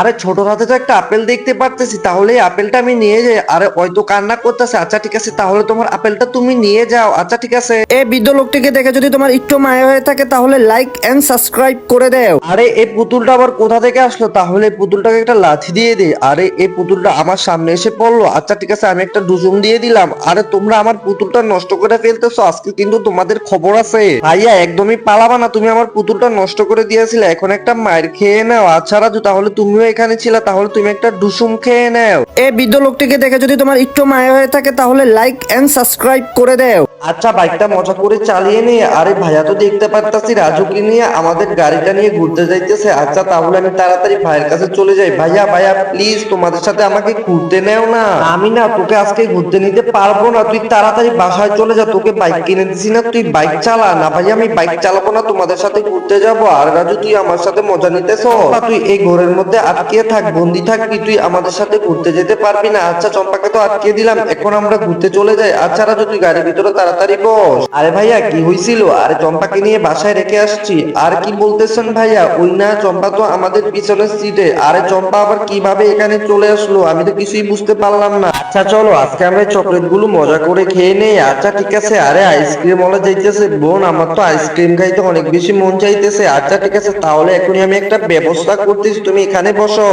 আরে ছোট হাতে তো একটা আপেল দেখতে পারতেছি তাহলে আপেলটা আমি নিয়ে যাই। আরে ওই তো কান্না করতেছে আচ্ছা ঠিক আছে তাহলে তোমার আপেলটা তুমি নিয়ে যাও আচ্ছা ঠিক আছে। এই বৃদ্ধ লোকটিকে দেখে যদি তোমার একটু মায়া হয়ে থাকে তাহলে লাইক এন্ড সাবস্ক্রাইব করে দেও। আরে এই পুতুলটা আবার কোথা থেকে আসলো? তাহলে পুতুলটাকে একটা লাথি দিয়ে দে। আরে এই পুতুলটা আমার সামনে এসে পড়ল। আচ্ছা ঠিক আছে আমি একটা ডুজুম দিয়ে দিলাম। আরে তোমরা আমার পুতুলটা নষ্ট করে ফেলতেছো আজকে কিন্তু তোমাদের খবর আছে। ভাইয়া একদমই পালাবা না তুমি আমার পুতুলটা নষ্ট করে দিয়েছিলে এখন একটা মায়ের খেয়ে নাও। আচ্ছা রাজু তাহলে তুমিও এখানে ছিলে তাহলে তুমি একটা ডুসুম খেয়ে নাও। এই বৃদ্ধ লোকটিকে দেখে যদি তোমার একটু মায়া হয়ে থাকে তাহলে লাইক এন্ড সাবস্ক্রাইব করে দেও। আচ্ছা বাইকটা মজা করে চালিয়ে নে। আরে ভাইয়া তো দেখতে পারতাছি রাজুকে নিয়ে আমাদের গাড়িটা নিয়ে ঘুরতে যাইতেছে। আচ্ছা তাহলে আমি তাড়াতাড়ি ভাইয়ের কাছে চলে যাই। ভাইয়া ভাইয়া প্লিজ তোমাদের সাথে আমাকে ঘুরতে নেও না। আমি না তোকে আজকে ঘুরতে নিতে পারব না। তুই তাড়াতাড়ি বাসায় চলে যা তোকে বাইক কিনে দিছি না তুই বাইক চালা। না ভাইয়া আমি বাইক চালাবো না তোমাদের সাথে ঘুরতে যাব। আর রাজু তুই আমার সাথে মজা নিতেছ? তুই এই ঘরের মধ্যে আটকে থাক, বন্দি থাকবি তুই আমাদের সাথে ঘুরতে যেতে পারবি না? আচ্ছা চম্পাকে তো আটকে দিলাম, এখন আমরা ঘুরতে চলে যাই। আচ্ছা রাজু, তুই গাড়ির ভিতরে তাড়াতাড়ি বস। আরে ভাইয়া, কি হয়েছিল আরে, চম্পাকে নিয়ে বাসায় রেখে আসছি। আর কি বলতেছেন ভাইয়া? ওই না, চম্পা তো আমাদের পিছনের সিটে আরে, চম্পা আবার কীভাবে এখানে চলে আসলো? আমি তো কিছুই বুঝতে পারলাম না। আচ্ছা চলো, আজকে আমরা চকলেটগুলো মজা করে খেয়ে নেই। আচ্ছা ঠিক আছে। আরে আইসক্রিম ওলা যাইতেছে। বোন, আমার তো আইসক্রিম খাইতে অনেক বেশি মন চাইতেছে। আচ্ছা ঠিক আছে, তাহলে এখনই আমি একটা ব্যবস্থা করতেছি। তুমি এখানে বসো।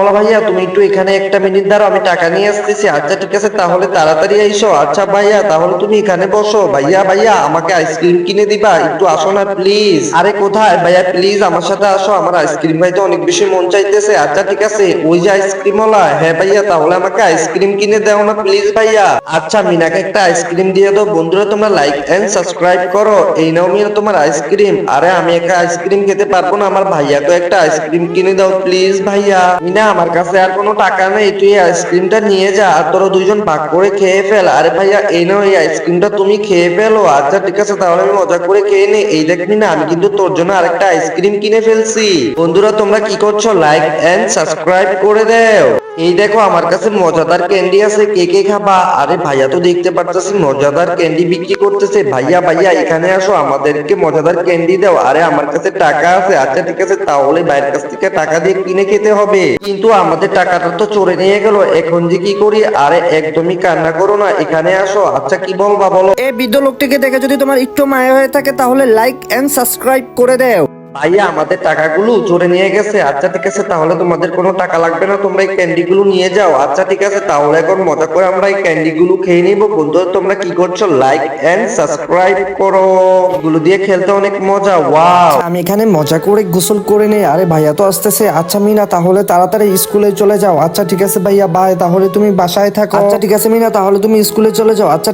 ওলা ভাইয়া তুমি একটু এখানে একটা মিনিট দাঁড়াও আমি টাকা নিয়ে আসতেছি। আচ্ছা ঠিক আছে তাহলে তাড়াতাড়ি আইসো। আচ্ছা ভাইয়া তাহলে তুমি এখানে বসো। ভাইয়া ভাইয়া আমাকে আইসক্রিম কিনে দিবা। একটু আসো না প্লিজ। আরে কোথায়? ভাইয়া প্লিজ আমার সাথে আসো। আমার আইসক্রিম খাইতে অনেক বেশি মন চাইতেছে। আচ্ছা ঠিক আছে ওই যে আইসক্রিম ওলা হ্যাঁ ভাইয়া তাহলে আমাকে আইসক্রিম কিনে দাও না প্লিজ ভাইয়া। আচ্ছা মিনাকে একটা আইসক্রিম দিয়ে দাও। বন্ধুরা তোমরা লাইক এন্ড সাবস্ক্রাইব করো। এই নাও মিনা তোমার আইসক্রিম। আরে আমি একটা আইসক্রিম খেতে পারব না। আমার ভাইয়াকে একটা আইসক্রিম কিনে দাও প্লিজ ভাইয়া মিনা আমার কাছে আর কোনো টাকা নেই, তুই আইসক্রিমটা নিয়ে যা, আর তোরা দুইজন ভাগ করে খেয়ে ফেল। আরে ভাইয়া, এই নাও এই আইসক্রিমটা, তুমি খেয়ে ফেলো। আচ্ছা ঠিক আছে, তাহলে আমি মজা করে খেয়ে নেই এই দেখ মিনা, আমি কিন্তু তোর জন্য আরেকটা আইসক্রিম কিনে ফেলছি। বন্ধুরা, তোমরা কি করছ, লাইক এন্ড সাবস্ক্রাইব করে দাও। এই দেখো, আমার কাছে মজাদার ক্যান্ডি আছে, কে কে খাবা? আরে ভাইয়া তো দেখতে পারতেছি, মজাদার ক্যান্ডি বিক্রি করতেছে। ভাইয়া ভাইয়া, এখানে আসো, আমাদেরকে মজাদার ক্যান্ডি দাও। আরে, আমার কাছে টাকা আছে। আচ্ছা ঠিক আছে, তাহলে বাইরের কাছ থেকে টাকা দিয়ে কিনে খেতে হবে। কিন্তু আমাদের টাকাটা তো চোরে নিয়ে গেল। এখন যে কি করি? আরে, একদমই কান্না করো না, এখানে আসো। আচ্ছা কি বলবা বলো? এই বৃদ্ধ লোকটিকে দেখে যদি তোমার একটু মায়া হয়ে থাকে, তাহলে লাইক এন্ড সাবস্ক্রাইব করে দেও। ভাইয়া আমাদের টাকাগুলো চোরে নিয়ে গেছে। আচ্ছা ঠিক আছে তাহলে তোমাদের কোনো টাকা লাগবে না তোমরা এই ক্যান্ডি গুলো নিয়ে যাও। আচ্ছা ঠিক আছে তাহলে এখন মজা করে আমরা এই ক্যান্ডি গুলো খেয়ে নিব। বন্ধু তোমরা কি করছ? লাইক এন্ড সাবস্ক্রাইব করো। এগুলো দিয়ে খেলতে অনেক মজা। ওয়াও আমি এখানে মজা করে গোসল করে নেই। আরে ভাইয়া তো আসতেছে। আচ্ছা মিনা তাহলে তাড়াতাড়ি স্কুলে চলে যাও। আচ্ছা ঠিক আছে ভাইয়া বাই তাহলে তুমি বাসায় থাকো। আচ্ছা ঠিক আছে মিনা তাহলে তুমি স্কুলে চলে যাও। আচ্ছা